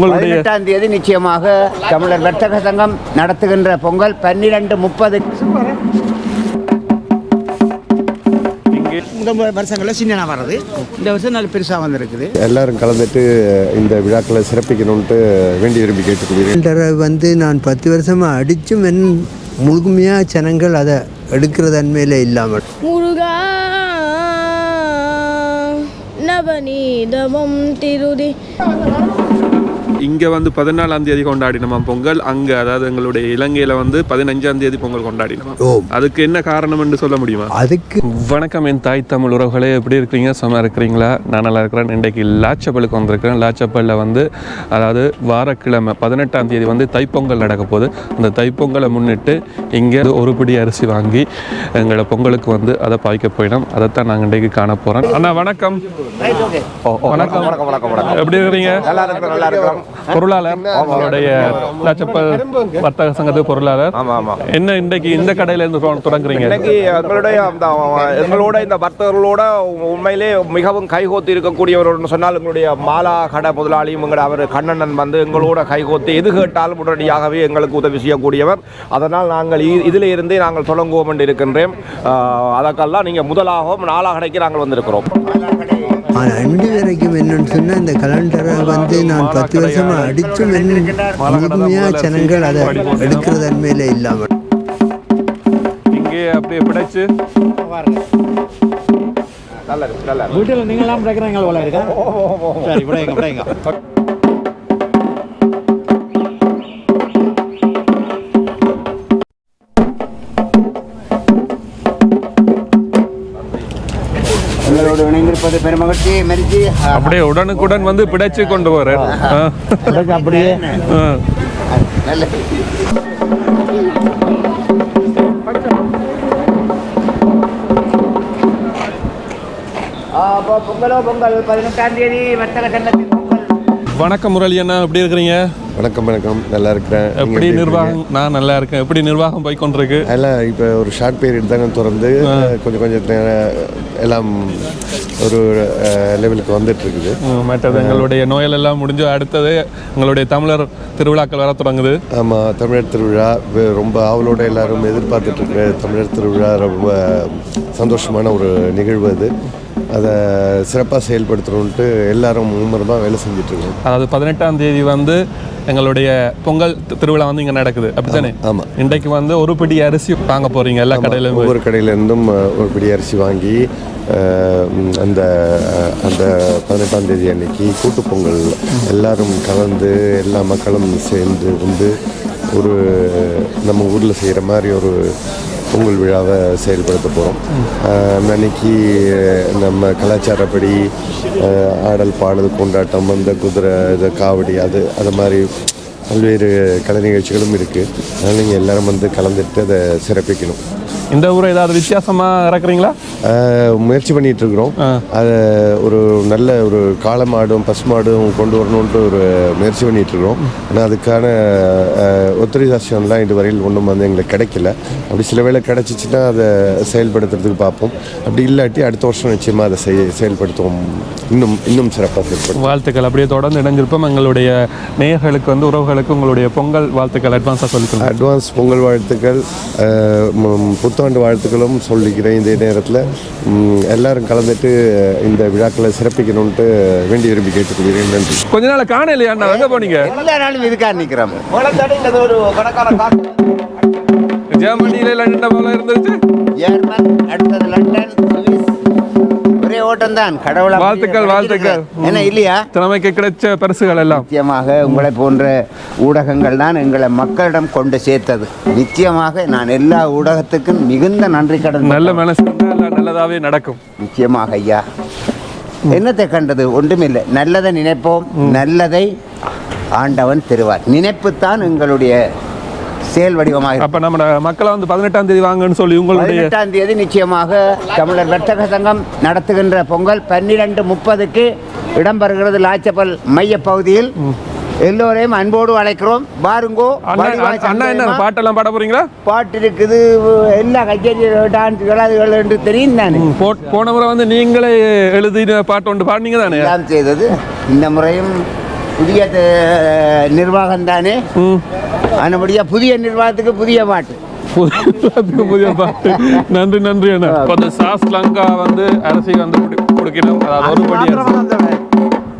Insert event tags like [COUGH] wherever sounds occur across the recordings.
பதினெட்டாம் தேதி நிச்சயமாக தமிழர் வர்த்தக சங்கம் நடத்துகின்ற பொங்கல் பன்னிரண்டு முப்பது. முதல் வருஷங்களில் சின்னனா வர்றது. இந்த வருஷம் நல்ல பெருசாக வந்திருக்குது. எல்லாரும் கலந்துட்டு இந்த விழாக்களை சிறப்பிக்கணும்ட்டு வேண்டி விரும்பி கேட்டுக்கொள்கிறேன். வந்து நான் பத்து வருஷமாக அடித்தும் என் முழுமையாக ஜனங்கள் அதை எடுக்கிற தன்மையில் இல்லாமல். முருகா நவநீதமும் திருதி. இங்கே வந்து பதினாலாம் தேதி கொண்டாடினோமா பொங்கல்? அங்கே அதாவது எங்களுடைய இலங்கையில் வந்து பதினஞ்சாம் தேதி பொங்கல் கொண்டாடினோமா? அதுக்கு என்ன காரணம் என்று சொல்ல முடியுமா? அதுக்கு வணக்கம் என் தாய் தமிழ் உறவுகளே. எப்படி இருக்கிறீங்க? சும்மா இருக்கிறீங்களா? நான் நல்லா இருக்கிறேன். இன்றைக்கு லாச்சப்பலுக்கு வந்திருக்கிறேன். லாச்சப்பலில் வந்து அதாவது வாரக்கிழமை பதினெட்டாம் தேதி வந்து தைப்பொங்கல் நடக்க போகுது. அந்த தைப்பொங்கலை முன்னிட்டு இங்கே ஒரு பிடி அரிசி வாங்கி எங்களோட பொங்கலுக்கு வந்து அதை பாய்க்க போயிடும் அதைத்தான் நாங்கள் இன்றைக்கு காண போகிறோம் அண்ணா வணக்கம் வணக்கம். வணக்கம் வணக்கம் வணக்கம். எப்படி இருக்கிறீங்க? நல்லா இருக்கிறோம் நல்லா இருக்கிறோம். பொருளாளர் உங்களுடைய லாச்சப்பல் வர்த்தக சங்கத்துக்கு பொருளாளர். ஆமா ஆமா. என்ன இன்றைக்கு இந்த கடையில இருந்து தொடங்குறீங்க? இன்னைக்கு எங்களுடைய அந்த எங்களோட இந்த வர்த்தகர்களோட உண்மையிலே மிகவும் கைகோத்து இருக்கக்கூடியவர் சொன்னால் எங்களுடைய மாலா கடை முதலாளியும் எங்களுடைய அவர் கண்ணனன் வந்து எங்களோட கைகோத்து எது கேட்டாலும் உடனடியாகவே எங்களுக்கு உதவி செய்யக்கூடியவர். அதனால் நாங்கள் இதிலே இருந்தே நாங்கள் தொடங்குவோம் என்று இருக்கின்றேன். அதற்கெல்லாம் நீங்கள் முதலாகவும் நாலா கடைக்கு நாங்கள் வந்திருக்கிறோம். ஆனால் அண்டு வரைக்கும் என்னன்னு சொன்னால் இந்த கலண்டரை வந்து நான் பத்து வருஷமாக அடித்தும் என் முழுமையாக ஜனங்கள் அதை எடுக்கிற தன்மையில் இல்லாமல். இங்கே அப்படியே பிடிச்சு. நல்லா இருக்கு நல்லா இருக்கு. வீட்டில் நீங்களாம் பிரக்கிறீங்க போல இருக்கா? சரி விடைங்க விடைங்க. இணைந்திருப்பது பெருமகிழ்ச்சி மெரிச்சி. அப்படியே உடனுக்குடன் வந்து பிடைச்சு கொண்டு ஆ. அப்படியே. ஆ. நல்ல அப்போ பொங்கலோ பொங்கல். பதினெட்டாம் தேதி வர்த்தக சங்கத்தின் பொங்கல். வணக்கம் முரளி அண்ணா எப்படி இருக்கிறீங்க? வணக்கம் வணக்கம். நல்லா இருக்கிறேன். எப்படி நிர்வாகம்? நான் நல்லா இருக்கேன். எப்படி நிர்வாகம் போய் கொண்டிருக்கு? எல்லாம் இப்போ ஒரு ஷார்ட் பீரியட் தானே திறந்து கொஞ்சம் கொஞ்சம் எல்லாம் ஒரு லெவலுக்கு வந்துட்டு இருக்குது மற்றது எங்களுடைய நோயல் எல்லாம் முடிஞ்சு அடுத்தது எங்களுடைய தமிழர் திருவிழாக்கள் வர தொடங்குது. ஆமாம் தமிழர் திருவிழா ரொம்ப ஆவலோட எல்லாரும் எதிர்பார்த்துட்டு இருக்கிற தமிழர் திருவிழா ரொம்ப சந்தோஷமான ஒரு நிகழ்வு அது. அதை சிறப்பாக செயல்படுத்தணுன்ட்டு எல்லாரும் மும்முரமாக வேலை செஞ்சுட்டு இருக்கோம் அதாவது பதினெட்டாம் தேதி வந்து எங்களுடைய பொங்கல் திருவிழா வந்து இங்க நடக்குது. அப்படித்தானே? ஆமாம் இன்றைக்கு வந்து ஒரு பிடி அரிசி வாங்க போறீங்க எல்லா கடையிலும். ஒவ்வொரு கடையிலேருந்தும் ஒரு பிடி அரிசி வாங்கி அந்த அந்த பதினெட்டாம் தேதி அன்னைக்கு கூட்டுப் பொங்கல் எல்லாரும் கலந்து எல்லா மக்களும் சேர்ந்து வந்து ஒரு நம்ம ஊரில் செய்கிற மாதிரி ஒரு பொங்கல் விழாவை செயல்படுத்த போகிறோம் அன்னைக்கு நம்ம கலாச்சாரப்படி ஆடல் பாடல் கொண்டாட்டம் அந்த குதிரை இது காவடி அது அது மாதிரி பல்வேறு கலை நிகழ்ச்சிகளும் இருக்குது அதனால் நீங்கள் எல்லாரும் வந்து கலந்துட்டு அதை சிறப்பிக்கணும். இந்த ஊரை ஏதாவது வித்தியாசமா இறக்குறீங்களா? முயற்சி பண்ணிட்டு இருக்கிறோம் அதை ஒரு நல்ல ஒரு காளை மாடும் பசு மாடும் கொண்டு வரணுன்ட்டு ஒரு முயற்சி பண்ணிட்டு இருக்கிறோம் ஆனால் அதுக்கான ஒத்தரைசேஷன்லாம் இது வரையில் ஒன்றும் வந்து எங்களுக்கு கிடைக்கல. அப்படி சில வேளை கிடைச்சிச்சின்னா அதை செயல்படுத்துறதுக்கு பார்ப்போம். அப்படி இல்லாட்டி அடுத்த வருஷம் நிச்சயமாக அதை செய் செயல்படுத்துவோம். இன்னும் இன்னும் சிறப்பாக செயல்படுத்தும் வாழ்த்துக்கள். அப்படியே தொடர்ந்து இணைஞ்சிருப்போம். எங்களுடைய நேயர்களுக்கு வந்து உறவுகளுக்கு உங்களுடைய பொங்கல் வாழ்த்துக்கள் அட்வான்ஸாக சொல்லிக்கணும் அட்வான்ஸ் பொங்கல் வாழ்த்துக்கள் ஆஹ் ம், புத்தாண்டு வாழ்த்துக்களும் சொல்லிக்கிறேன் இதே நேரத்தில். எல்லாரும் கலந்துட்டு இந்த விழாக்களை சிறப்பிக்கணுன்ட்டு வேண்டி விரும்பி கேட்டுக்கொள்கிறேன். நன்றி. கொஞ்ச நாள் காணலையா அண்ணா? எங்க போனீங்க. எல்லா நாளும் இதுக்காக காசு. ஜெர்மனியில லண்டன் போல இருந்துச்சு. ஜெர்மன் அடுத்தது லண்டன் சுவிஸ். ஓட்டம் தான் கடவுளை வாழ்த்துக்கள் வாழ்த்துக்கள். என்ன இல்லையா? திறமைக்கு கிடைச்ச பரிசுகள் எல்லாம். நிச்சயமாக உங்களை போன்ற ஊடகங்கள் தான் எங்களை மக்களிடம் கொண்டு சேர்த்தது. நிச்சயமாக நான் எல்லா ஊடகத்துக்கும் மிகுந்த நன்றி கடன் நல்ல மனசு நல்லதாவே நடக்கும். நிச்சயமாக ஐயா. என்னத்தை கண்டது? ஒன்றுமில்லை. நல்லதை நினைப்போம். நல்லதை ஆண்டவன் தருவார். நினைப்புத்தான் எங்களுடைய செயல் வடிவமாக. அப்ப நம்ம மக்களை வந்து பதினெட்டாம் தேதி வாங்கன்னு சொல்லி உங்களுடைய பதினெட்டாம் தேதி நிச்சயமாக தமிழர் வர்த்தக சங்கம் நடத்துகின்ற பொங்கல் பன்னிரண்டு முப்பதுக்கு இடம்பெறுகிறது லாச்சப்பல் மைய பகுதியில். எல்லோரையும் அன்போடு அழைக்கிறோம். பாருங்கோ அண்ணா என்ன. பாட்டெல்லாம் பாட போறீங்களா? பாட்டு இருக்குது எல்லா கச்சேரி டான்ஸ்கள் அதுகள் என்று தெரியும் தானே? போன முறை வந்து நீங்களே எழுதின பாட்டு ஒன்று பாடினீங்க தானே? செய்தது. இந்த முறையும் புதிய நிர்வாகம் தானே? ம் அதுபடியாக புதிய நிர்வாகத்துக்கு புதிய பாட்டு. புதிய பாட்டு. நன்றி நன்றி அண்ணா. இப்போ அந்த சாஸ் லங்கா வந்து அரிசி வந்து குடி- குடிக்கணும். அதாவது ஒரு படி.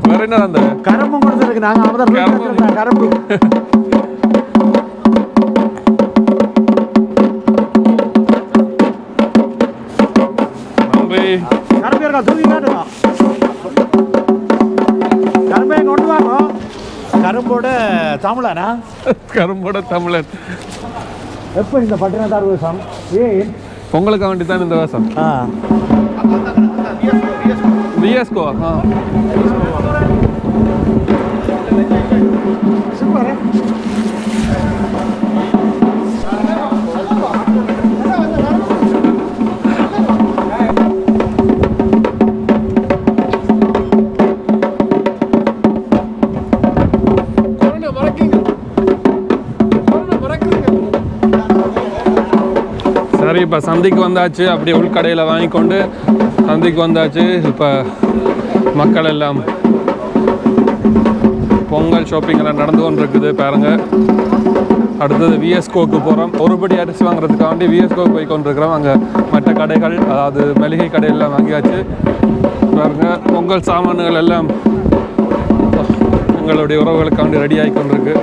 வேற என்ன அந்த கரும்பு கொடுத்துருக்கு. நாங்க அவதான் கரும்பு. கரும்பு நன்றி கரும்போட தமிழனா? கரும்போட தமிழன். எப்போ இந்த பட்டினத்தார் விவசாயம் ஏன் பொங்கலுக்கு வேண்டி தான் இந்த வேஷம். ஆ. விஎஸ்கோ ஆ இப்போ சந்தைக்கு வந்தாச்சு. அப்படியே உள்கடையில் வாங்கிக்கொண்டு சந்தைக்கு வந்தாச்சு. இப்போ மக்கள் எல்லாம் பொங்கல் ஷாப்பிங் எல்லாம் நடந்து கொண்டு இருக்குது பாருங்க. அடுத்தது விஎஸ்கோக்கு போகிறோம் ஒருபடி அரிசி வாங்குறதுக்காண்டி விஎஸ்கோக்கு போய் கொண்டிருக்கிறோம். அங்கே மற்ற கடைகள் அதாவது மளிகை கடையெல்லாம் வாங்கியாச்சு. பாருங்க பொங்கல் சாமான்கள் எல்லாம் எங்களுடைய உறவுகளுக்காண்டி ரெடி ஆகி கொண்டிருக்கு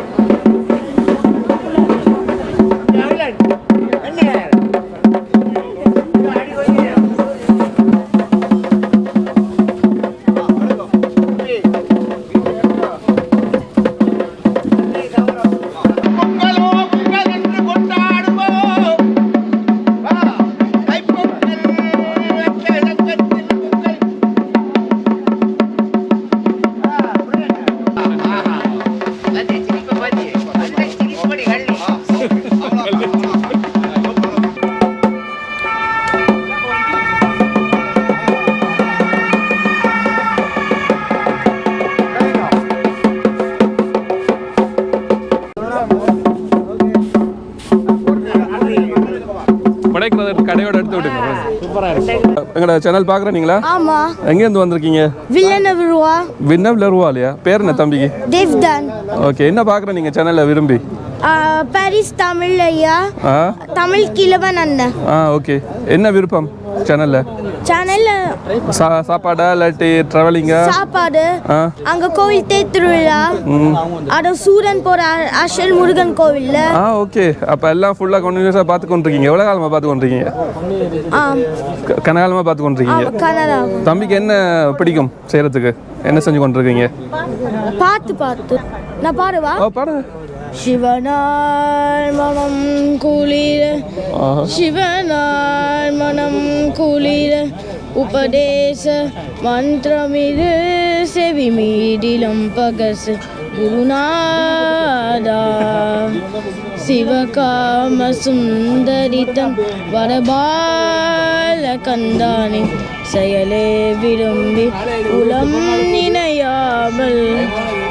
படைக்கிறது கடையோட எடுத்து விட்டுங்க எங்களோட சேனல் பார்க்குறீங்களா? ஆமா. எங்கேருந்து வந்திருக்கீங்க? வில்லனவருவா. விண்ணப்பில் இல்லையா? பேர் என்ன தம்பிக்கு? தேவ்தான். ஓகே என்ன பார்க்குற நீங்கள் சேனலில் விரும்பி? பாரிஸ் தமிழ் ஐயா. தமிழ் கிழவன் அண்ணன். ஆ ஓகே. என்ன விருப்பம் சேனலில்? சேனல்ல சா சாப்பாடா இல்லாட்டி ட்ராவலிங்கா சாப்பாடு. அங்க கோவில் தேத்திருவிழா அட சூரன் போற அஷல் முருகன் கோவில்ல. ஆ ஓகே. அப்போ எல்லாம் ஃபுல்லாக கண்டினியூஸாக பார்த்து கொண்டிருக்கீங்க. எவ்வளோ காலமாக பார்த்து கொண்டிருக்கீங்க? ஆ க- கனகாலமாக பார்த்து கொண்டிருக்கீங்க. தம்பிக்கு என்ன பிடிக்கும் செய்கிறதுக்கு என்ன செஞ்சு கொண்டிருக்கீங்க? பார்த்து பார்த்து நான் பாடுவா? பாடுங்க சிவனாய் மனம் குளிர. சிவனாய் மனம் குளிர உபதேச மந்திரமிது செவி மீடிலும் பகசு குருநாதா. சிவகாம சுந்தரித்தம் வரபால கந்தானி செயலே விரும்பி உளம் நினையாமல்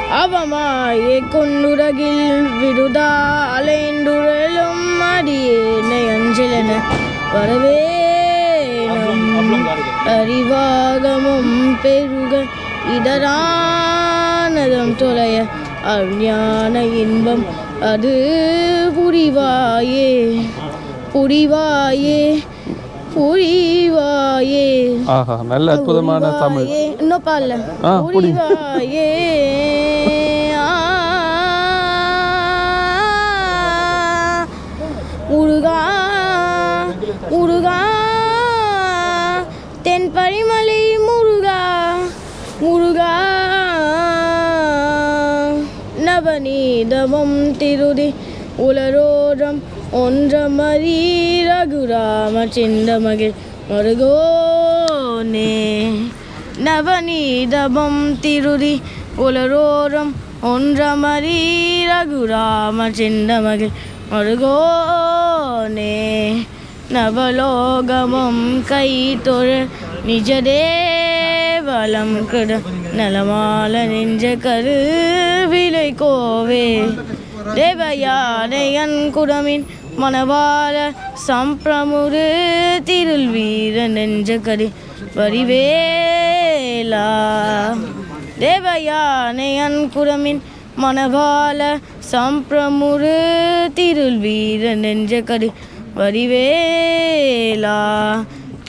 அவமாயே கொண்டுரகில் விருதா அலைந்துழலும் அடியே நயஞ்சலன வரவே அறிவாகமும் பெருக இதரானதம் தொலைய அஞ்ஞான இன்பம் அது புரிவாயே புரிவாயே புரிவாயே ஆஹா நல்ல அற்புதமான தமிழ். இன்னும் பாடல. புரிவாயே முருகா தென் பரிமலை முருகா முருகா நவநீதமும் திருதி உலரோரம் ஒன்றமரி ரகுராம சிந்தமகிழ் மருகோனே. நவநீதபம் திருதி உலரோரம் ஒன்றமரி ரகுராம சிந்தமகிழ் மருகோனே. நவலோகமும் கை தொழ நிஜதேவலம் கிட நலமால நெஞ்ச கரு விலை கோவே தேவயானையன் குடமின் மணவாள சம்பிரமுரு திருள் வீர நெஞ்ச கடி வரிவேலா. தேவயானையன் குடமின் மனபால சம்பிரமுரு திருள் வீர நெஞ்ச கரு வரிவேலா.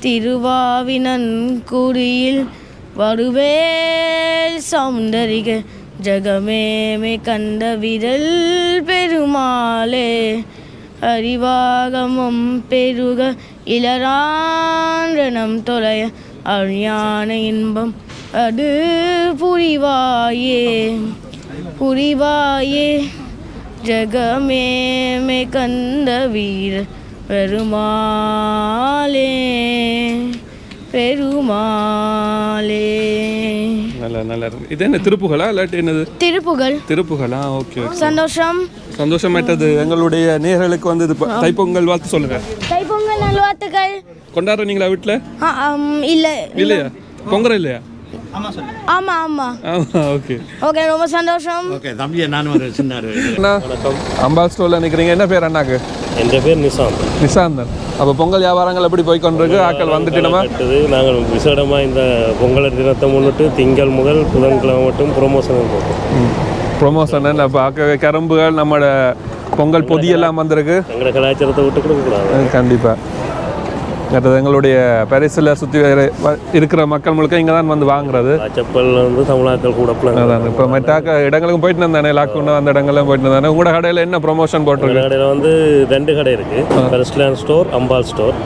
திருவாவினன் குடியில் வருவேல் சௌந்தரிக ஜகமேமே கண்ட விரல் பெருமாளே அறிவாகமும் பெருக இளராண்டனம் தொலைய அழியான இன்பம் அது புரிவாயே புரிவாயே ஜகமேமே கந்த வீர பெருமாளே. பெருமாளே. நல்ல நல்லா இருக்கு. இது என்ன திருப்புகளா இல்லாட்டி என்னது? திருப்புகள். திருப்புகளா? ஓகே சந்தோஷம். சந்தோஷமேட்டது. எங்களுடைய நேர்களுக்கு வந்து இது ப- தைப்பொங்கல் வாழ்த்து சொல்லுங்க. தைப்பொங்கல் நல்வாழ்த்துக்கள். கொண்டாடுறீங்களா வீட்டில் இல்லை. இல்லையா? பொங்கல் இல்லையா? ஆமாம் ஆமாம் ஆமா ஓகே ஓகே ரொம்ப சந்தோஷம். ஓகே தம்பியை நான் ஒரு சின்ன ஒரு அண்ணா அம்பாள் ஸ்டோரில் நிற்கிறீங்க என்ன பேர் அண்ணாக்கு? என் பேர் நிசாந்த் நிசாந்தன் அப்போ பொங்கல் வியாபாரங்கள் எப்படி போய் கொண்டிருக்கு? ஆக்கள் வந்துட்டு நம்ம நாங்கள் விசேடமாக இந்த பொங்கல் தினத்தை முன்னிட்டு திங்கள் முதல் புதன்கிழமை மட்டும் ப்ரொமோஷன் போட்டோம். ப்ரொமோஷன் இப்போ ஆக்க கரும்புகள் நம்மளோட பொங்கல் பொதியெல்லாம் வந்திருக்கு. எங்களை கலாச்சாரத்தை விட்டு கொடுக்கக்கூடாது. கண்டிப்பாக மற்றது எங்களுடைய பரிசில் சுற்றி இருக்கிற மக்கள் முழுக்க இங்கே தான் வந்து வாங்குறது. செப்பல் வந்து தமிழாக்கள் கூட அதான் இப்போ மெட்டாக்க இடங்களுக்கும் போயிட்டு இருந்தானே லாக்டவுன் அந்த இடங்கள்லாம் போயிட்டு இருந்தானே உங்களோட கடையில் என்ன ப்ரொமோஷன் போட்டிருக்கு? கடையில் வந்து ரெண்டு கடை இருக்குது பெரஸ்லாண்ட் ஸ்டோர் அம்பாள் ஸ்டோர்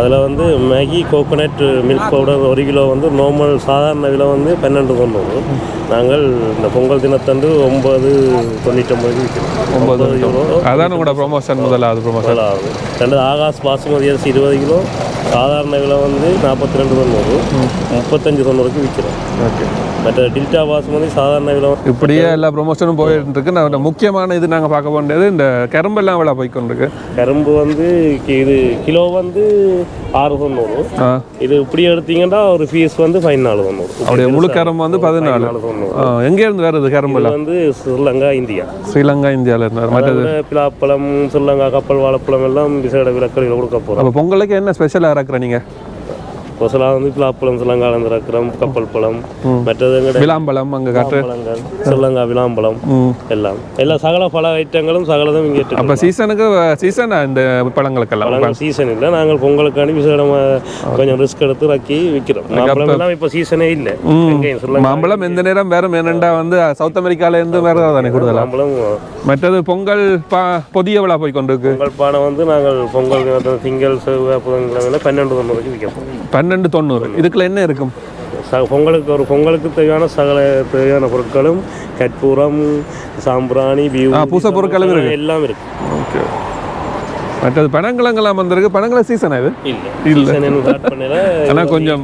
அதில் வந்து மேகி கோகோனட் மில்க் பவுடர் ஒரு கிலோ வந்து நார்மல் சாதாரண விலை வந்து பன்னெண்டு தொண்ணூறு நாங்கள் இந்த பொங்கல் தினத்தன்று ஒன்பது தொண்ணூற்றொம்பது விற்கிறோம் ஒன்பது அதான் உங்களோட ப்ரொமோஷன் முதலாவது ப்ரொமோஷன் முதலாவது. ரெண்டு ஆகாஷ் பாசுமதி அரிசி இருபது கிலோ சாதாரண விலை வந்து நாற்பத்தி ரெண்டு தொண்ணூறு முப்பத்தஞ்சு தொண்ணூறுக்கு விற்கிறோம் ஓகே. மற்ற டில்டா பாசுமதி சாதாரண விலை வந்து இப்படியே எல்லா ப்ரொமோஷனும் போயிட்டு இருக்கு நான் முக்கியமான இது நாங்கள் பார்க்க வேண்டியது இந்த கரும்பெல்லாம் விலை போய்க்கொண்டிருக்கு. கரும்பு வந்து இது கிலோ வந்து ஆறு தொண்ணூறு இது இப்படி எடுத்தீங்கன்னா ஒரு ஃபீஸ் வந்து பதினாலு தொண்ணூறு அப்படியே முழு கரும்பு வந்து பதினாலு. ஆ, எங்கேருந்து வருது கரும்பெல்லாம் வந்து ஸ்ரீலங்கா இந்தியா. ஸ்ரீலங்கா இந்தியாவில் இருந்தார் மற்றது? பிலாப்பழம் ஸ்ரீலங்கா கப்பல் வாழைப்பழம் எல்லாம் விசேட விலக்கடியில் கொடுக்க போகிறோம் பொங்கலுக்கு என்ன ஸ்பெஷலாக இறக்குற நீங்கள் கொசலா வந்து ஸ்ரீலங்காலேருந்து இறக்குறோம் கப்பல் பழம் மற்றது விளாம்பழம் அங்கே காட்டு ஸ்ரீலங்கா விளாம்பழம் எல்லாம். எல்லா சகல பல ஐட்டங்களும் சகலதும் இங்கே இருக்கு. அப்போ சீசனுக்கு சீசனா இந்த பழங்களுக்கெல்லாம் பழங்கள் சீசன் இல்லை. நாங்கள் பொங்கலுக்காண்டி விசேடமாக கொஞ்சம் ரிஸ்க் எடுத்து ரக்கி விற்கிறோம் மாம்பழம் எல்லாம் இப்போ சீசனே இல்லை. மாம்பழம் எந்த நேரம் வேற என்னண்டா வந்து சவுத் அமெரிக்கால இருந்து வேற தானே கூடுதலா? மாம்பழம் மற்றது பொங்கல் பா பொதிய விழா போய் கொண்டிருக்கு பொங்கல் பானை வந்து நாங்கள் பொங்கல் திங்கள் செவ்வாய் புதன்கிழமையில பன்னெண்டு தொண்ணூறுக்கு விற்கிறோம் பன்னெண்டு தொண்ணூறு. இதுக்குள்ள என்ன இருக்கும்? ச பொங்கலுக்கு ஒரு பொங்கலுக்கு தேவையான சகல தேவையான பொருட்களும் கற்பூரம் சாம்பிராணி பூச பொருட்களும் இருக்கு. எல்லாம் இருக்கு. ஓகே. மற்றது பனங்கிழங்கெல்லாம் வந்திருக்கு. பனங்கிழ சீசனா இது? இல்ல. இல்ல. சீசன் இன்னும் ஸ்டார்ட் பண்ணல. [LAUGHS] ஆனா கொஞ்சம்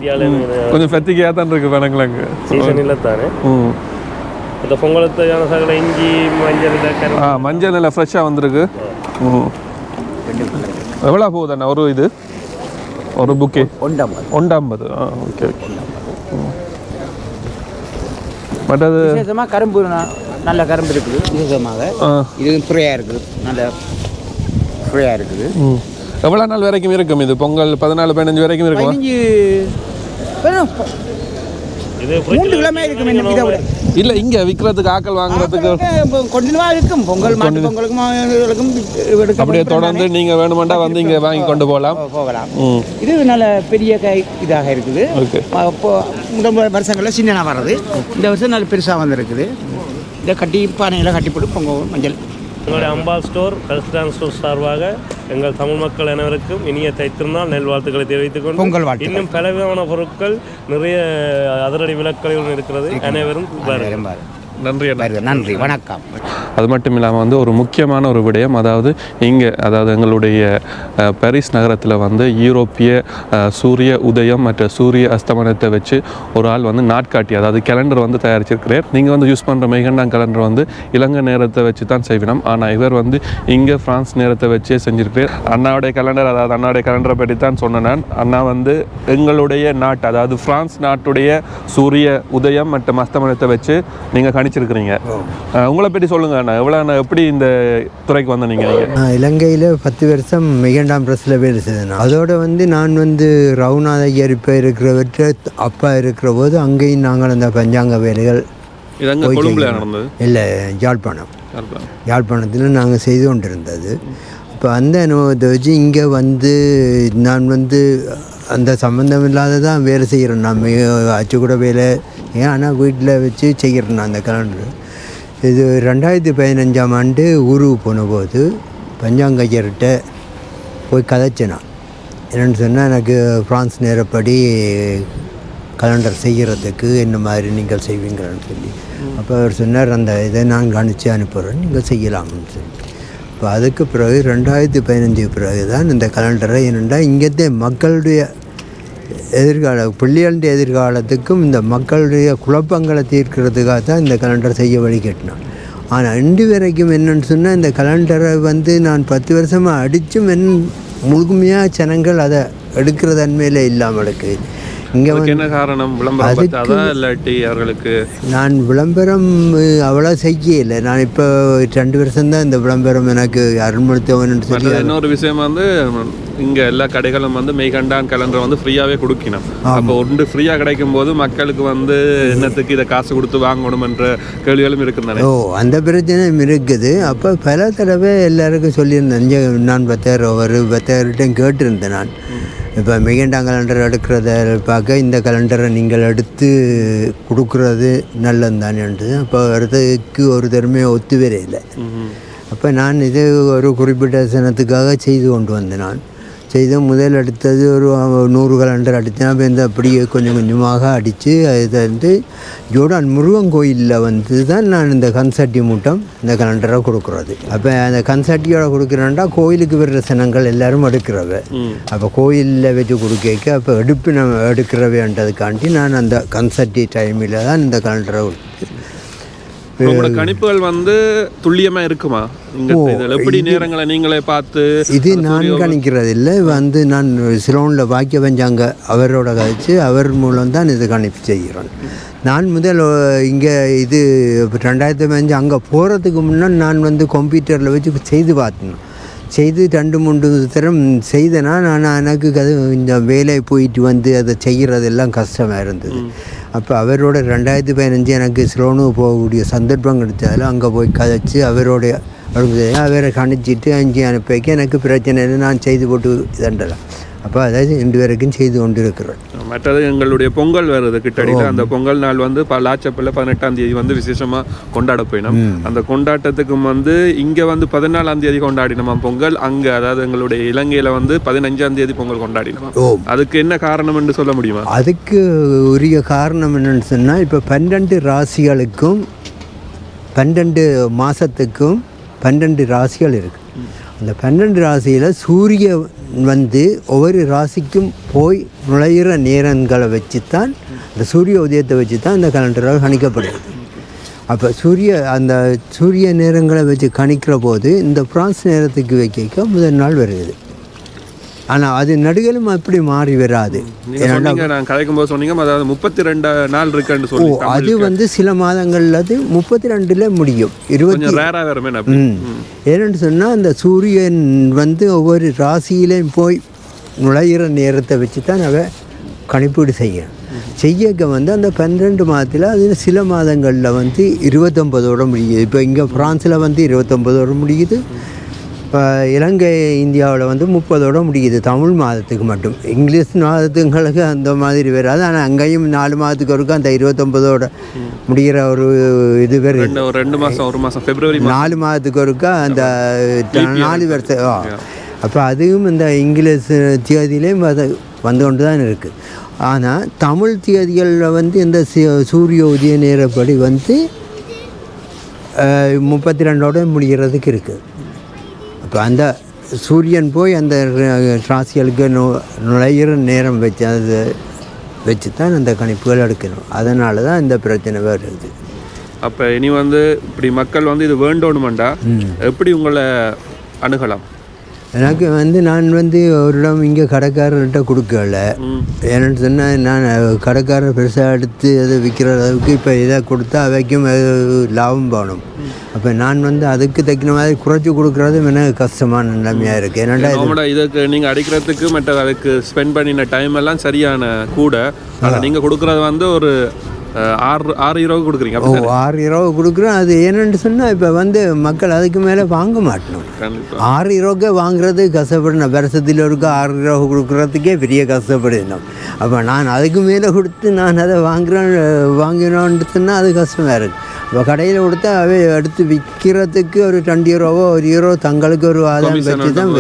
கொஞ்சம் ஃபெத்திக்கையாக தான் இருக்கு பனங்கிழங்கு. சீசன் இல்லை தானே ம். இந்த பொங்கலுக்கு தேவையான சகல இஞ்சி மஞ்சள் ஆ மஞ்சள் நல்லா ஃப்ரெஷ்ஷாக வந்திருக்கு. ம். எவ்வளோ போகுது அண்ணா? ஒரு இது? ஒரு புக்கே ஒன்றம்பது ஒன்றாம்பது ஆ ஓகே ஓகே ம். மற்றது? விசேஷமாக கரும்பு ந- நல்ல கரும்பு இருக்குது விசேஷமாக. இது ஃப்ரீயாக இருக்குது நல்ல ஃப்ரீயாக இருக்குது. ம். எவ்வளோ நாள் வரைக்கும் இருக்கும் இது? பொங்கல் பதினாலு பதினஞ்சு வரைக்கும் இருக்கும்? பதினஞ்சு வெறும் மூன்று கிழமை இருக்கும் இன்னும் இதை விட. இல்லை இங்கே விற்கிறதுக்கு ஆக்கள் வாங்குறதுக்கு கொண்டினுவாக இருக்கும். பொங்கல் மாட்டு பொங்கலுக்கும் அப்படியே தொடர்ந்து நீங்கள் வேணுமெண்டா வந்து இங்கே வாங்கி கொண்டு போகலாம். போகலாம். இது நல்ல பெரிய கை இதாக இருக்குது. ஓகே. இப்போ முதல் வருஷங்களில் சின்னனா வர்றது. இந்த வருஷம் நல்ல பெருசாக வந்திருக்குது. இதை கட்டி பானையில் கட்டி போட்டு பொங்கல் மஞ்சள். எங்களுடைய அம்பாள் ஸ்டோர் கல்ஸ்டான் ஸ்டோர் சார்பாக எங்கள் தமிழ் மக்கள் அனைவருக்கும் இனிய தைத்திருநாள் நல்வாழ்த்துக்களை தெரிவித்துக் கொண்டு பொங்கல். இன்னும் பலவிதமான பொருட்கள் நிறைய அதிரடி விலக்கலைகள் இருக்கிறது அனைவரும். நன்றி நன்றி வணக்கம். அது மட்டும் இல்லாமல் வந்து ஒரு முக்கியமான ஒரு விடயம் அதாவது இங்கே அதாவது எங்களுடைய பாரிஸ் நகரத்தில் வந்து யூரோப்பிய சூரிய உதயம் மற்ற சூரிய அஸ்தமனத்தை வச்சு ஒரு ஆள் வந்து நாட்காட்டி அதாவது கேலண்டர் வந்து தயாரிச்சிருக்கிறார். நீங்கள் வந்து யூஸ் பண்ணுற மெய்கண்டாங் கேலண்டர் வந்து இலங்கை நேரத்தை வச்சு தான் செய்வினோம் ஆனால் இவர் வந்து இங்கே ஃப்ரான்ஸ் நேரத்தை வச்சே செஞ்சிருக்கிறார். அண்ணாவுடைய கேலண்டர் அதாவது அண்ணாவுடைய கேலண்டரை பற்றி தான் சொன்னேன் நான். அண்ணா வந்து எங்களுடைய நாட்டு அதாவது ஃப்ரான்ஸ் நாட்டுடைய சூரிய உதயம் மற்றும் அஸ்தமனத்தை வச்சு நீங்கள் கணிச்சிருக்கிறீங்க அஹ், உங்களை பற்றி சொல்லுங்க அண்ணா. எவ்வளோ எப்படி இந்த துறைக்கு வந்த நீங்கள் நான் இலங்கையில் பத்து வருஷம் மிகண்டாம் ப்ரெஸ்ஸில் வேலை செய்தேன். அதோட வந்து நான் வந்து ரவுநாத ஐயர் இப்போ இருக்கிறவற்ற அப்பா இருக்கிற போது அங்கேயும் நாங்கள் அந்த பஞ்சாங்க வேலைகள் இல்லை யாழ்ப்பாணம். யாழ்ப்பாணத்தில் நாங்கள் செய்து கொண்டிருந்தது. இப்போ அந்த அனுபவத்தை வச்சு இங்கே வந்து நான் வந்து அந்த சம்மந்தம் இல்லாத தான் வேலை செய்கிறேன். நான் அச்சுக்கூட வேலை ஏன் ஆனால் வீட்டில் வச்சு செய்கிறேன் அந்த கலண்டர் இது ரெண்டாயிரத்தி பதினஞ்சாம் ஆண்டு ஊருக்கு போன போது பஞ்சாங்கையர்கிட்ட போய் கதைச்சேன் நான் என்னென்னு சொன்னால் எனக்கு ஃப்ரான்ஸ் நேரப்படி கலண்டர் செய்கிறதுக்கு என்ன மாதிரி நீங்கள் செய்வீங்கன்னு சொல்லி. அப்போ அவர் சொன்னார் அந்த இதை நான் கணிச்சு அனுப்புகிறேன் நீங்கள் செய்யலாம்னு சொல்லி. இப்போ அதுக்கு பிறகு ரெண்டாயிரத்தி பதினஞ்சு பிறகு தான் இந்த கலண்டரை என்னென்னா இங்கேத்தே மக்களுடைய எதிர்கால பிள்ளைகளுடைய எதிர்காலத்துக்கும் இந்த மக்களுடைய குழப்பங்களை தீர்க்கிறதுக்காக தான் இந்த கலண்டர் செய்ய வழி கட்டினான். ஆனால் இன்று வரைக்கும் என்னன்னு சொன்னால் இந்த கலண்டரை வந்து நான் பத்து வருஷமாக அடித்தும் என் முழுமையாக ஜனங்கள் அதை எடுக்கிற தன்மையில் இல்லாமல் இருக்கு இங்கே என்ன காரணம்? விளம்பரம் நான் விளம்பரம் அவ்வளோ செய்யலை. நான் இப்போ ரெண்டு வருஷம்தான் இந்த விளம்பரம் எனக்கு அருண்மொழித்தவன் சொல்லி இன்னொரு விஷயம் வந்து இங்க எல்லா கடைகளும் வந்து மெய்கண்டான் கலண்டர் வந்து ஃப்ரீயாவே கொடுக்கணும் அப்போ ஒன்று ஃப்ரீயா கிடைக்கும் போது மக்களுக்கு வந்து என்னத்துக்கு இதை காசு கொடுத்து வாங்கணும் என்ற கேள்விகளும் இருக்குதானே ஓ அந்த பிரச்சனையும் இருக்குது. அப்போ பல தடவை எல்லாருக்கும் சொல்லியிருந்தேன். நான் பத்தாயிரம் ஒரு பத்தாயிரம் கேட்டிருந்தேன் நான். இப்போ மெகண்டாங் கலண்டர் எடுக்கிறத பார்க்க இந்த கலண்டரை நீங்கள் எடுத்து கொடுக்குறது நல்லது தானேன்ட்டு அப்போ அடுத்ததுக்கு ஒரு தருமே ஒத்து வரையில்லை அப்போ நான் இது ஒரு குறிப்பிட்ட சனத்துக்காக செய்து கொண்டு வந்தேன் நான். செய்து முதல் அடுத்தது ஒரு நூறு கலண்டர் அடித்தேன். அப்போ இந்த அப்படியே கொஞ்சம் கொஞ்சமாக அடித்து இதை வந்து ஜோடான் முருகன் கோயிலில் வந்து தான் நான் இந்த கன்சட்டி மூட்டம் இந்த கலண்டரை கொடுக்குறது. அப்போ அந்த கன்சட்டியோட கொடுக்குறேன்டா கோயிலுக்கு வர்ற சனங்கள் எல்லாரும் எடுக்கிறவ. அப்போ கோயிலில் வச்சு கொடுக்க அப்போ எடுப்பு நம்ம எடுக்கிறவேன்றதுக்காண்டி நான் அந்த கன்சட்டி டைமில் தான் இந்த கலண்டரை உங்களோட கணிப்புகள் வந்து துல்லியமா இருக்குமா? எப்படி நேரங்களை நீங்களே பார்த்து இது நான் கணிக்கிறது இல்லை வந்து நான் சிலோனில் வாக்கிய பஞ்சாங்க அவரோட கழிச்சு அவர் மூலம் தான் இது கணிப்பு செய்கிறேன் நான் முதல் இங்கே இது ரெண்டாயிரத்தி பதினஞ்சு அங்கே போகிறதுக்கு முன்னே நான் வந்து கம்ப்யூட்டரில் வச்சு செய்து பார்த்தேன் செய்து ரெண்டு மூன்று தரம் செய்தேன்னா நான் எனக்கு அது இந்த வேலை போயிட்டு வந்து அதை செய்கிறதெல்லாம் கஷ்டமாக இருந்தது. அப்போ அவரோட ரெண்டாயிரத்தி பதினஞ்சு எனக்கு ஸ்லோனு போகக்கூடிய சந்தர்ப்பம் கிடைச்சதில் அங்கே போய் கதைச்சு அவரோடைய அவருக்கு அவரை கணிச்சிட்டு அஞ்சு அனுப்பி எனக்கு பிரச்சனை இல்லை நான் செய்து போட்டு இதண்டலாம் அப்போ அதாவது ரெண்டு வரைக்கும் செய்து கொண்டு இருக்கிறேன் மற்றது எங்களுடைய பொங்கல் வருது கிட்டடியில் அந்த பொங்கல் நாள் வந்து லாச்சப்பில் பதினெட்டாம் தேதி வந்து விசேஷமா கொண்டாட போயினோம். அந்த கொண்டாட்டத்துக்கு வந்து இங்க வந்து பதினாலாம் தேதி கொண்டாடினோமா பொங்கல்? அங்க அதாவது எங்களுடைய இலங்கையில வந்து பதினஞ்சாம் தேதி பொங்கல் கொண்டாடினோம்? ஓ. அதுக்கு என்ன காரணம் என்று சொல்ல முடியுமா? அதுக்கு உரிய காரணம் என்னன்னு சொன்னால் இப்போ பன்னெண்டு ராசிகளுக்கும் பன்னெண்டு மாதத்துக்கும் பன்னெண்டு ராசிகள் இருக்குது அந்த பன்னெண்டு ராசியில் சூரிய வந்து ஒவ்வொரு ராசிக்கும் போய் நுழையிற நேரங்களை வச்சு தான் அந்த சூரிய உதயத்தை வச்சு தான் இந்த கலண்டரால் கணிக்கப்படுது. அப்போ சூரிய அந்த சூரிய நேரங்களை வச்சு கணிக்கிற போது இந்த பிரான்ஸ் நேரத்துக்கு வைக்க முதல் நாள் வருது ஆனால் அது நடுகளும் அப்படி மாறி வராது. நான் கலைக்கும் போது சொன்னீங்க அதாவது முப்பத்தி ரெண்டு நாள் இருக்குன்னு சொல்லி அது. வந்து சில மாதங்கள்ல அது முப்பத்தி ரெண்டில் முடியும். இருபத்தி ஏன்னு சொன்னால் அந்த சூரியன் வந்து ஒவ்வொரு ராசியிலையும் போய் நுழையிற நேரத்தை வச்சு தான் அவ கணிப்பீடு செய்யணும் செய்யக்க வந்து அந்த பன்னிரெண்டு மாதத்தில் அது சில மாதங்களில் வந்து இருபத்தொம்பதோட முடியுது. இப்போ இங்கே ஃப்ரான்ஸில் வந்து இருபத்தொம்பதோட முடியுது. இப்போ இலங்கை இந்தியாவில் வந்து முப்பதோட முடியுது. தமிழ் மாதத்துக்கு மட்டும். இங்கிலீஷ் மாதத்துங்களுக்கு அந்த மாதிரி வராது. ஆனால் அங்கேயும் நாலு மாதத்துக்கு ஒருக்கும் அந்த இருபத்தொம்பதோட முடிகிற ஒரு இது வருது ரெண்டு மாசம் ஒரு மாசம். பிப்ரவரி நாலு மாதத்துக்கு ஒருக்கா அந்த நாலு வருஷம். அப்போ அதுவும் இந்த இங்கிலீஷ் தேதியிலையும் அது வந்து கொண்டு தான் இருக்குது ஆனால் தமிழ் தேதிகளில் வந்து இந்த சி- சூரிய உதய நேரப்படி வந்து முப்பத்தி ரெண்டோட முடிகிறதுக்கு இருக்குது அப்போ அந்த சூரியன் போய் அந்த ராசிகளுக்கு நு நுழையிற நேரம் வச்சு அது வச்சு தான் அந்த கணிப்புகள் எடுக்கணும். அதனால தான் இந்த பிரச்சனை வருது. அப்ப இனி வந்து இப்படி மக்கள் வந்து இது வேண்டணுமெண்டா? எப்படி உங்களை அணுகலாம்? எனக்கு வந்து நான் வந்து ஒரு இடம் இங்கே கடைக்காரர்கிட்ட கொடுக்கல. ஏன்னு சொன்னால் நான் கடைக்காரர் பெருசாக எடுத்து அதை விற்கிற அளவுக்கு இப்போ இதை கொடுத்தா அவைக்கும் லாபம் போகணும். அப்போ நான் வந்து அதுக்கு தக்கின மாதிரி குறைச்சி கொடுக்குறது எனக்கு கஷ்டமான நிலைமையாக இருக்குது நார்மலா இதுக்கு நீங்க அடிக்கிறதுக்கு மற்ற அதுக்கு ஸ்பெண்ட் பண்ணின டைம் எல்லாம் சரியான கூட. ஆனா நீங்க கொடுக்கறது வந்து ஒரு ஆறு ஆறு இருபது கொடுக்குறீங்க ஓ ஆறு இரவு கொடுக்குறோம். அது என்னென்னு சொன்னால் இப்போ வந்து மக்கள் அதுக்கு மேலே வாங்க மாட்டணும். கண்டிப்பா. ஆறு இரவுக்கு வாங்குறது கஷ்டப்படணும். வருஷத்தில் ஒருக்க ஆறு இரவு கொடுக்குறதுக்கே பெரிய கஷ்டப்படணும். அப்போ நான் அதுக்கு மேலே கொடுத்து நான் அதை வாங்குறேன் வாங்கினோன்னு சொன்னால் அது கஷ்டமாக இருக்குது இப்போ கடையில் கொடுத்தா அவை எடுத்து விற்கிறதுக்கு ஒரு ரெண்டு யூரோவோ ஒரு யூரோ தங்களுக்கு ஒரு ஆதாயம் வச்சு தான்.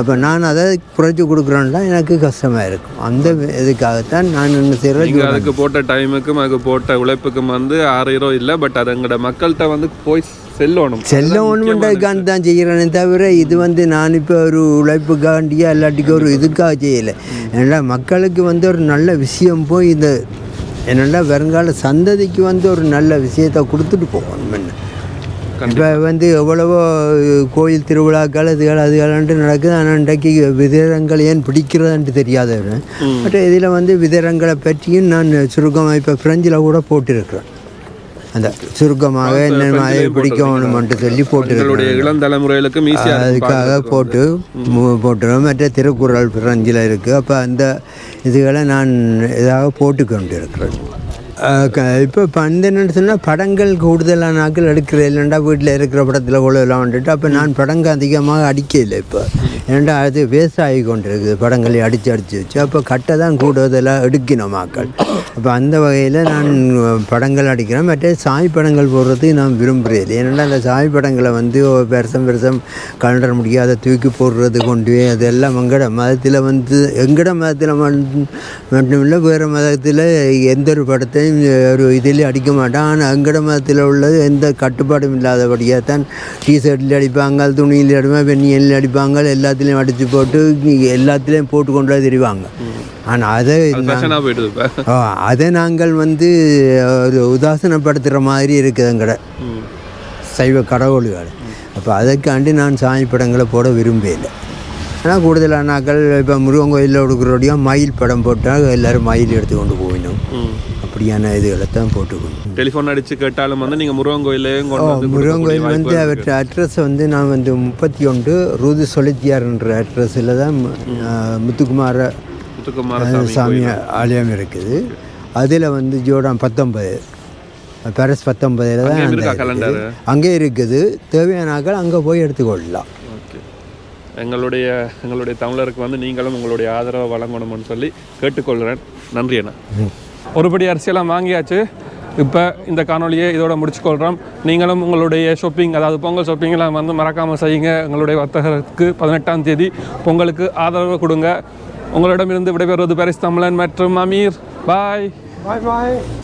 அப்போ நான் அதை குறைச்சி கொடுக்குறேன்னா எனக்கு கஷ்டமாக இருக்கும். அந்த இதுக்காகத்தான் நான் என்ன செய்கிறேன் அதுக்கு போட்ட டைமுக்கும் அதுக்கு போட்ட உழைப்புக்கும் வந்து ஆறு இருபது இல்லை பட் அது எங்களோட மக்கள்கிட்ட வந்து போய் செல்லணும். செல்ல அதுதான் முக்கியமான ஒன்றுமெண்ட்டுக்காண்டி தான் செய்கிறேனே தவிர இது வந்து நான் இப்போ ஒரு உழைப்புக்காண்டியா இல்லாட்டிக்கு ஒரு இதுக்காக செய்யலை. ஏன்னா மக்களுக்கு வந்து ஒரு நல்ல விஷயம் போய் இந்த என்னென்னா வருங்கால சந்ததிக்கு வந்து ஒரு நல்ல விஷயத்தை கொடுத்துட்டு போகணும் என்ன இப்போ வந்து எவ்வளவோ கோயில் திருவிழாக்கள் இதுகள் அதுகளான்ட்டு நடக்குது. ஆனால் இன்றைக்கு விதரங்கள் ஏன் பிடிக்கிறதுன்ட்டு தெரியாதவன் பட் இதில் வந்து விதரங்களை பற்றியும் நான் சுருக்கமாக இப்போ ஃப்ரெஞ்சில் கூட போட்டிருக்கிறேன். அந்த சுருக்கமாக என்ன மாதிரி பிடிக்கணும்ன்ட்டு சொல்லி போட்டிருக்கிறேன். இளம் தலைமுறைகளுக்கும் ஈஸியாக அதுக்காக போட்டு போட்டுருவோம் மற்ற திருக்குறள் பிரெஞ்சில் இருக்குது அப்போ அந்த இதுகளை நான் இதாக போட்டு கொண்டு இருக்கிறேன் இப்போ இப்போ வந்து என்னென்னு சொன்னால் படங்கள் கூடுதலான நாட்கள் எடுக்கிறேன் இல்லைண்டா வீட்டில் இருக்கிற படத்தில் கொள்ளலாம் வந்துட்டு அப்போ நான் படங்கள் அதிகமாக அடிக்கல இப்போ. ஏன்டா அது வேஸ்ட் ஆகி கொண்டு இருக்குது படங்களை அடித்து அடித்து வச்சு அப்போ கட்டை தான் கூடுதலாக எடுக்கணும் ஆக்கள். அப்போ அந்த வகையில் நான் படங்கள் அடிக்கிறேன். மற்ற சாய் படங்கள் போடுறதுக்கு நான் விரும்புகிறேன் ஏன்னா அந்த சாய் படங்களை வந்து பெருசம் பெருசம் கலண்டர முடியாத தூக்கி போடுறது கொண்டு போய் அதெல்லாம் எங்கட மதத்தில் வந்து எங்கட மதத்தில் மட்டும் இல்லை வேறு மதத்தில் எந்த ஒரு படத்தையும் ஒரு இதில் அடிக்க மாட்டான். எங்கட மதத்தில் உள்ளது எந்த கட்டுப்பாடும் இல்லாதபடியாக தான் டிஷர்ட்டில் அடிப்பாங்க துணியில் அடிப்பாங்க பெண்ணியில் அடிப்பாங்க எல்லாத்துலேயும் அடித்து போட்டு எல்லாத்துலேயும் போட்டு கொண்டு வந்து தெரிவாங்க ஆனால் அதை அதை நாங்கள் வந்து ஒரு உதாசனப்படுத்துகிற மாதிரி இருக்குது எங்கட சைவ கடவுள்கள். அப்போ அதற்காண்டி நான் சாமி படங்களை போட விரும்பல ஆனால் கூடுதலான நாட்கள் இப்போ முருகன் கோயிலில் கொடுக்குறோடையும் மயில் படம் போட்டால் எல்லோரும் மயில் எடுத்து கொண்டு போயிடும் அப்படியான இதுகளை தான் போட்டுக்கணும். டெலிஃபோன் அடிச்சு கேட்டாலும் வந்து நீங்க முருகன் கோயிலையும் முருகன் கோயில் வந்து அவற்றை அட்ரஸ் வந்து நான் வந்து முப்பத்தி ஒன்று ரூது சொலித்தியார்ன்ற அட்ரஸில் தான் முத்துக்குமார முத்துக்குமார சாமி ஆலயம் இருக்குது. அதில் வந்து ஜோடான் பத்தொன்பது பெரஸ் பத்தொன்பதில் தான்? அங்கே இருக்குது. தேவையான ஆட்கள் அங்கே போய் எடுத்துக்கொள்ளலாம். ஓகே. எங்களுடைய எங்களுடைய தமிழருக்கு வந்து நீங்களும் உங்களுடைய ஆதரவை வழங்கணும்னு சொல்லி கேட்டுக்கொள்கிறேன். நன்றி அண்ணா. ஒருபடி அரிசியெல்லாம் வாங்கியாச்சு. இப்போ இந்த காணொலியை இதோட முடிச்சுக்கொள்கிறோம் நீங்களும் உங்களுடைய ஷாப்பிங் அதாவது பொங்கல் ஷாப்பிங்லாம் வந்து மறக்காமல் செய்யுங்க. எங்களுடைய வர்த்தகருக்கு பதினெட்டாம் தேதி பொங்கலுக்கு ஆதரவு கொடுங்க. உங்களிடமிருந்து விடைபெறுவது பாரிஸ் தமிழன் மற்றும் அமீர். பாய் பாய் பாய்